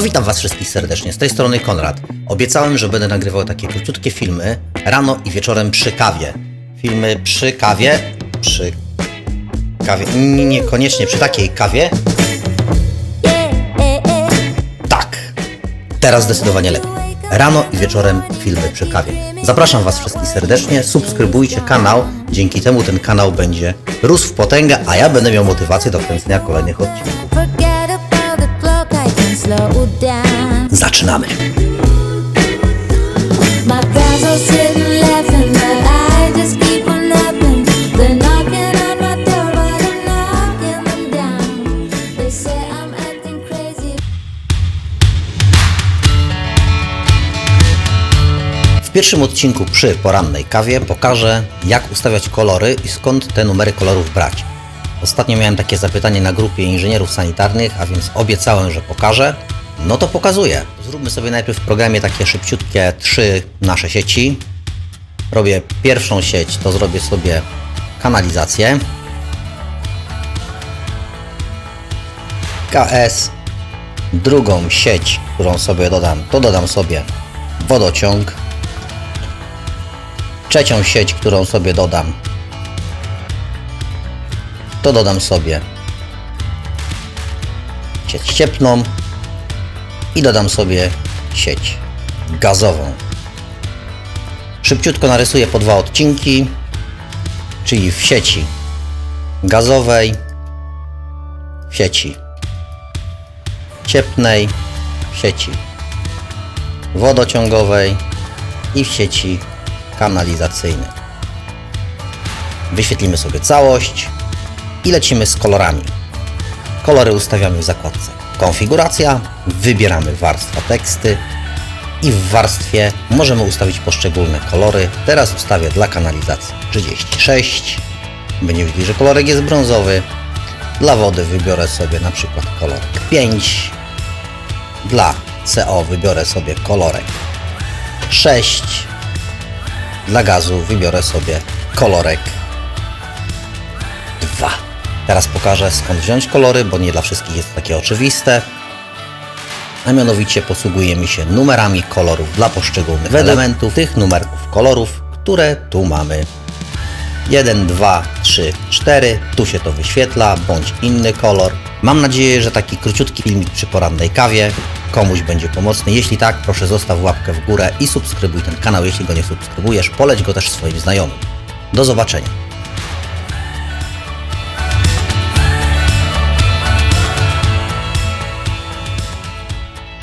No witam Was wszystkich serdecznie, z tej strony Konrad. Obiecałem, że będę nagrywał takie króciutkie filmy rano i wieczorem przy kawie. Filmy przy kawie, przy kawie, nie, niekoniecznie przy takiej kawie. Tak, teraz zdecydowanie lepiej. Rano i wieczorem filmy przy kawie. Zapraszam Was wszystkich serdecznie, subskrybujcie kanał, dzięki temu ten kanał będzie rósł w potęgę, a ja będę miał motywację do kręcenia kolejnych odcinków. Crazy. W pierwszym odcinku przy porannej kawie pokażę, jak ustawiać kolory i skąd te numery kolorów brać. Ostatnio miałem takie zapytanie na grupie inżynierów sanitarnych, a więc obiecałem, że pokażę. No to pokazuję. Zróbmy sobie najpierw w programie takie szybciutkie trzy nasze sieci. Robię pierwszą sieć, to zrobię sobie kanalizację. KS. Drugą sieć, którą sobie dodam, to dodam sobie wodociąg. Trzecią sieć, którą sobie dodam, to dodam sobie sieć cieplną i dodam sobie sieć gazową. Szybciutko narysuję po dwa odcinki, czyli w sieci gazowej, w sieci cieplnej, w sieci wodociągowej i w sieci kanalizacyjnej. Wyświetlimy sobie całość i lecimy z kolorami. Kolory ustawiamy w zakładce Konfiguracja, wybieramy warstwa teksty i w warstwie możemy ustawić poszczególne kolory. Teraz ustawię dla kanalizacji 36. Będziemy widzieli, że kolorek jest brązowy. Dla wody wybiorę sobie na przykład kolorek 5. Dla CO wybiorę sobie kolorek 6. Dla gazu wybiorę sobie kolorek 2. Teraz pokażę skąd wziąć kolory, bo nie dla wszystkich jest takie oczywiste. A mianowicie posługujemy się numerami kolorów dla poszczególnych elementów, tych numerków kolorów, które tu mamy. 1, 2, 3, 4. Tu się to wyświetla, bądź inny kolor. Mam nadzieję, że taki króciutki filmik przy porannej kawie komuś będzie pomocny. Jeśli tak, proszę zostaw łapkę w górę i subskrybuj ten kanał. Jeśli go nie subskrybujesz, poleć go też swoim znajomym. Do zobaczenia.